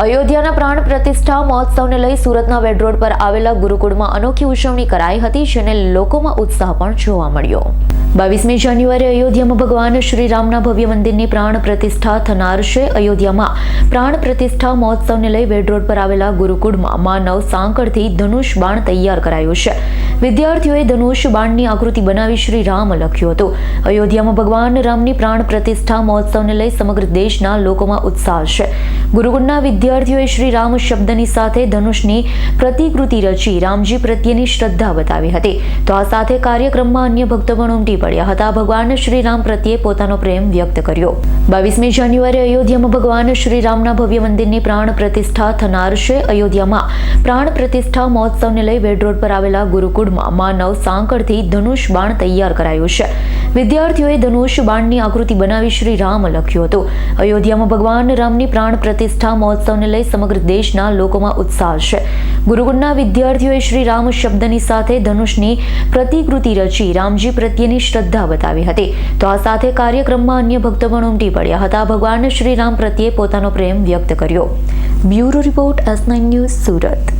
અયોધ્યાના પ્રાણ પ્રતિષ્ઠા મહોત્સવને લઈ સુરતના વેડ રોડ પર આવેલા ગુરુકુળમાં અનોખી ઉજવણી કરાઈ હતી, જેને લોકોમાં ઉત્સાહ પણ જોવા મળ્યો. બાવીસમી જાન્યુઆરી અયોધ્યામાં ભગવાન શ્રી રામના ભવ્ય મંદિરની પ્રાણ પ્રતિષ્ઠા થનાર છે. અયોધ્યામાં પ્રાણ પ્રતિષ્ઠા મહોત્સવને લઈ વેડ રોડ પર આવેલા ગુરુકુળમાં માનવ સાંકળથી ધનુષ બાણ તૈયાર કરાયું છે. વિદ્યાર્થીઓએ ધનુષ બાણની આકૃતિ બનાવી શ્રી રામ લખ્યું હતું. અયોધ્યામાં ભગવાન રામની પ્રાણ પ્રતિષ્ઠા મહોત્સવને લઈ સમગ્ર દેશના લોકોમાં ઉત્સાહ છે. ગુરુકુળના વિદ્યાર્થીઓએ શ્રી રામ શબ્દની સાથે ધનુષની પ્રતિકૃતિ રચી રામજી પ્રત્યેની શ્રદ્ધા બતાવી હતી. તો આ સાથે કાર્યક્રમમાં અન્ય ભક્તો પણ ઉમટી પડ્યા હતા. ભગવાન શ્રીરામ પ્રત્યે પોતાનો પ્રેમ વ્યક્ત કર્યો. બાવીસમી જાન્યુઆરી અયોધ્યામાં ભગવાન શ્રી રામના ભવ્ય મંદિરની પ્રાણ પ્રતિષ્ઠા થનાર છે. અયોધ્યામાં પ્રાણ પ્રતિષ્ઠા મહોત્સવને લઈ વેડ રોડ પર આવેલા ગુરુકુળમાં માનવ સાંકળથી ધનુષ બાણ તૈયાર કરાયું છે. વિદ્યાર્થીઓએ ધનુષ બાણની આકૃતિ બનાવી શ્રી રામ લખ્યું હતું. અયોધ્યામાં ભગવાન રામની પ્રાણ પ્રતિષ્ઠા મહોત્સવને લઈ સમગ્ર દેશના લોકોમાં ઉત્સાહ છે. ગુરુકુળના વિદ્યાર્થીઓએ શ્રી રામ શબ્દની સાથે ધનુષની પ્રતિકૃતિ રચી રામજી પ્રત્યેની શ્રદ્ધા બતાવી હતી. તો આ સાથે કાર્યક્રમમાં અન્ય ભક્તો પણ ઉમટી પડ્યા હતા. ભગવાન શ્રીરામ પ્રત્યે પોતાનો પ્રેમ વ્યક્ત કર્યો. Bureau report S news Surat.